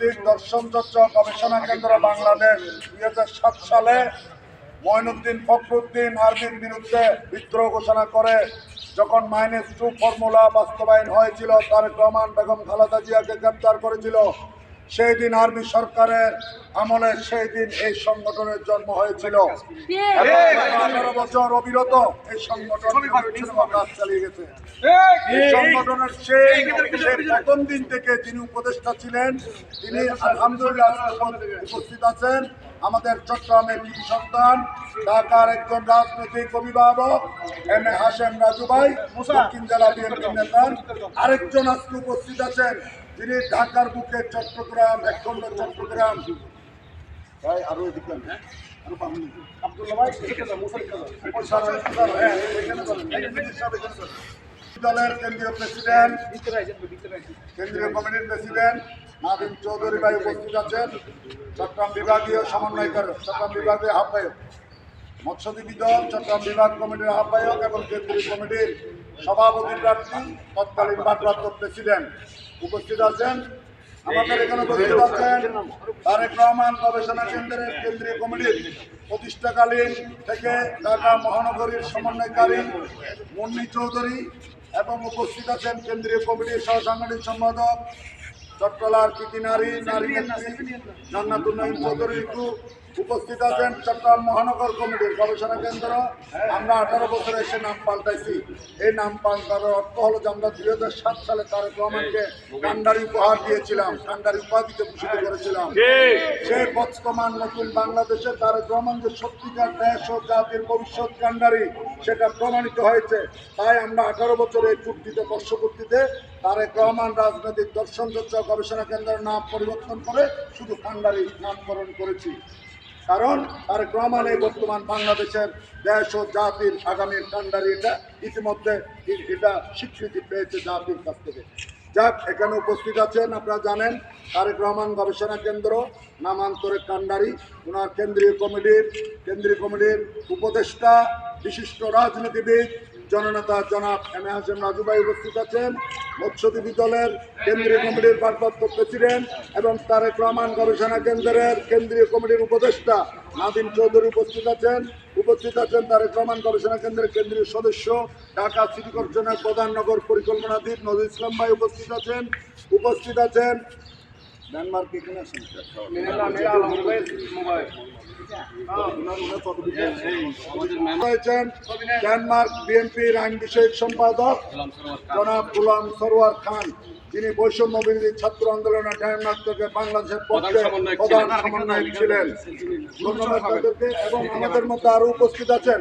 ভিত্তিক দর্শন চর্চা গবেষণা কেন্দ্র বাংলাদেশ দুই হাজার সাত সালে ময়নুদ্দিন ফখরুদ্দিন আর্মির বিরুদ্ধে বিদ্রোহ ঘোষণা করে। যখন মাইনাস টু ফর্মুলা বাস্তবায়ন হয়েছিল তার রহমান বেগম খালেদা জিয়াকে গ্রেপ্তার করেছিল। সেই দিন আর্মি সরকারের আমলে সেই দিন এই সংগঠনের জন্ম হয়েছিল। আঠারো বছর অবিরত এই সংগঠন কাজ চালিয়ে গেছে। এই সংগঠনের সেই সেই প্রথম দিন থেকে যিনি উপদেষ্টা ছিলেন তিনি আলহামদুলিল্লাহ উপস্থিত আছেন। আমাদের চট্টগ্রামের কৃষি সন্তান ঢাকার একজন রাজনৈতিক অভিভাবক এম এ হাসেম রাজু ভাই দক্ষিণ জেলা বিএনপি নেতা। আরেকজন আজকে উপস্থিত আছেন তিনি ঢাকার বুকে চট্টগ্রাম একখণ্ড চট্টগ্রাম। ভাই আরও এদিকে আন, হ্যাঁ? দলের কেন্দ্রীয় প্রেসিডেন্ট কেন্দ্রীয় কমিটির প্রেসিডেন্ট নাদিম চৌধুরী ভাই উপস্থিত আছেন, চট্টগ্রাম বিভাগীয় সমন্বয়কার চট্টগ্রাম বিভাগীয় আহ্বায়ক, মৎস্যজীবী দল, চট্টগ্রাম বিভাগ কমিটির আহ্বায়ক এবং কেন্দ্রীয় কমিটির সভাপতি প্রার্থী, তৎকালীন ভারপ্রাপ্ত প্রেসিডেন্ট উপস্থিত আছেন। আমাদের এখানে উপস্থিত আছেন তারেক রহমান গবেষণা কেন্দ্রের কেন্দ্রীয় কমিটির প্রতিষ্ঠাকালীন থেকে ঢাকা মহানগরীর সমন্বয়কারী মুন্নি চৌধুরী এবং উপস্থিত আছেন কেন্দ্রীয় কমিটির সহসাংগঠনিক সম্পাদক চট্টলার কৃতি নারী নারী নেত্রী জান্নাতুল নঈম চৌধুরী ঋতু উপস্থিত আছেন চট্টগ্রাম মহানগর কমিটির গবেষণা কেন্দ্র। আমরা আঠারো বছর এসে নাম পাল্টাইছি। এই নাম পাল্টানোর অর্থ হলো যে আমরা দুই হাজার সাত সালে তারেক রহমানকে কান্ডারি উপহার দিয়েছিলাম, কান্ডারি উপাধিতে ভূষিত করেছিলাম। সেই বর্তমান নতুন বাংলাদেশে তারেক রহমান যে সত্যিকার দেশ ও জাতির ভবিষ্যৎ কান্ডারি, সেটা প্রমাণিত হয়েছে। তাই আমরা আঠারো বছর এই চুক্তিতে, বর্ষপূর্তিতে তারেক রহমান রাজনৈতিক দর্শন চর্চা গবেষণা কেন্দ্রের নাম পরিবর্তন করে শুধু কান্ডারি নামকরণ করেছি। কারণ তার ক্রমালে বর্তমান বাংলাদেশের দেশ ও জাতির আগামীর কান্ডারি এটা ইতিমধ্যে এটা স্বীকৃতি পেয়েছে জাতির কাছ থেকে। যাক, এখানে উপস্থিত আছেন, আপনারা জানেন, তারেক রহমান গবেষণা কেন্দ্র নামান্তরে কান্ডারি ওনার কেন্দ্রীয় কমিটির কেন্দ্রীয় কমিটির উপদেষ্টা, বিশিষ্ট রাজনীতিবিদ জননেতা জনাব এম এ হাসেম রাজু ভাই উপস্থিত আছেন। মৎস্যজীবী দলের কেন্দ্রীয় কমিটির ভারপ্রাপ্ত প্রেসিডেন্ট এবং তারেক রহমান গবেষণা কেন্দ্রের কেন্দ্রীয় কমিটির উপদেষ্টা নাদিম চৌধুরী উপস্থিত আছেন। উপস্থিত আছেন তারেক রহমান গবেষণা কেন্দ্রের কেন্দ্রীয় সদস্য, ঢাকা সিটি কর্পোরেশনের প্রধান নগর পরিকল্পনাবিদ নজরুল ইসলাম ভাই উপস্থিত আছেন। উপস্থিত আছেন আছেন রয়েছেন ডেনমার্ক বিএনপির আইন বিষয়ক সম্পাদক জনাব গুলাম সরোয়ার খান, যিনি বৈষম্য বিরোধী ছাত্র আন্দোলনের ডেনমার্ক থেকে বাংলাদেশের পক্ষে প্রধান সমন্বয়ক ছিলেন। এবং আমাদের মধ্যে আরও উপস্থিত আছেন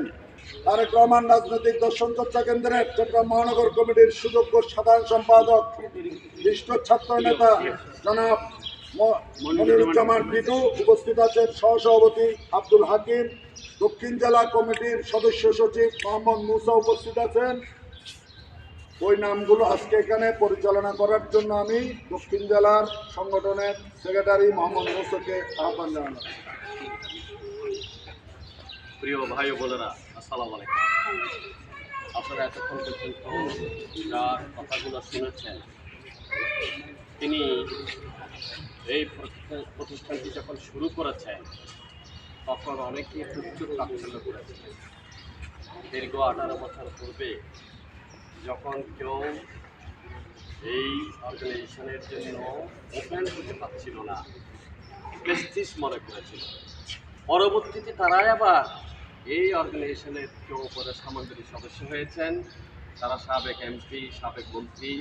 তারেক রহমান, রাজনৈতিক দর্শন চর্চা কেন্দ্রের চট্টগ্রাম মহানগর কমিটির সুযোগ্য সাধারণ সম্পাদক বিশিষ্ট ছাত্র নেতা জনাব মনিরুজ্জামান পিটু উপস্থিত আছেন সহসভাপতি আব্দুল হাকিম দক্ষিণ জেলা কমিটির সদস্য সচিব মোহাম্মদ মুসা উপস্থিত আছেন। ওই নামগুলো আজকে এখানে পরিচালনা করার জন্য আমি দক্ষিণ জেলার সংগঠনের সেক্রেটারি মোহাম্মদ মুসাকে আহ্বান জানালাম। প্রিয় ভাই ও বোনেরা আসসালামু আলাইকুম। আপনারা এতক্ষণ পর্যন্ত যার কথাগুলো শুনেছেন তিনি এই প্রতিষ্ঠান- প্রতিষ্ঠানটি যখন শুরু করেছেন তখন অনেকেই প্রচুর তাচ্ছল্য করেছিলেন দীর্ঘ আঠারো বছর পূর্বে যখন কেউ এই অর্গানাইজেশনের জন্য ওপেন হতে পারছিল না প্রেস্টিজ মনে করেছিল। পরবর্তীতে তারাই আবার এই অর্গানাইজেশনের কেউ উপদেষ্টা মন্ডলীর সদস্য হয়েছেন। তারা সাবেক এমপি, সাবেক মন্ত্রী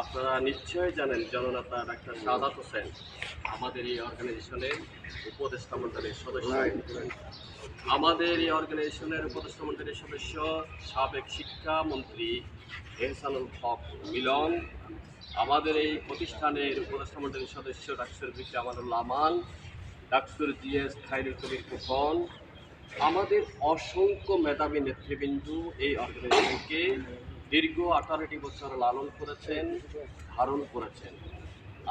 আপনারা নিশ্চয়ই জানেন, জননেতা ডাক্তার সাদাত হোসেন আমাদের এই অর্গানাইজেশনের উপদেষ্টা মন্ডলীর সদস্য। আমাদের এই অর্গানাইজেশনের উপদেষ্টা মন্ডলীর সদস্য, সাবেক শিক্ষামন্ত্রী এহসানুল হক মিলন, আমাদের এই প্রতিষ্ঠানের উপদেষ্টা মন্ডলীর সদস্য ডাক্তার ভিসি আমানুল্লাহ আমান, ডাক্তার জিএস খাইরুল কবির ফুকন, আমাদের অসংখ্য মেধাবী নেতৃবৃন্দ এই অর্গানাইজেশনকে দীর্ঘ আঠারোটি বছর লালন করেছেন, ধারণ করেছেন।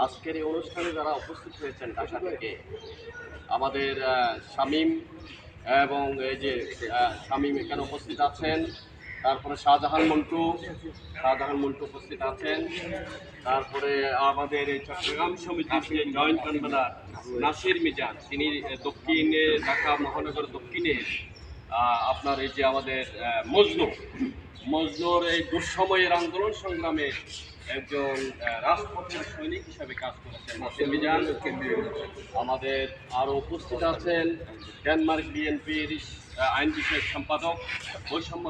আজকের এই অনুষ্ঠানে যারা উপস্থিত হয়েছেন ঢাকা থেকে, আমাদের শামীম এবং এই যে শামীম এখানে উপস্থিত আছেন, তারপরে শাহজাহান মন্টু শাহজাহান মন্টু উপস্থিত আছেন, তারপরে আমাদের এই চট্টগ্রাম সমিতির যে জয়েন্ট কনভেনার নাসির মিজান, তিনি দক্ষিণে, ঢাকা মহানগর দক্ষিণে আপনার এই যে আমাদের মজনু মজনুর এই দুঃসময়ের আন্দোলন সংগ্রামে একজন রাজপথের সৈনিক হিসাবে কাজ করেছেন আমাদের আরও উপস্থিত আছেন ডেনমার্ক বিএনপির আইন বিষয়ক সম্পাদক বৈষম্য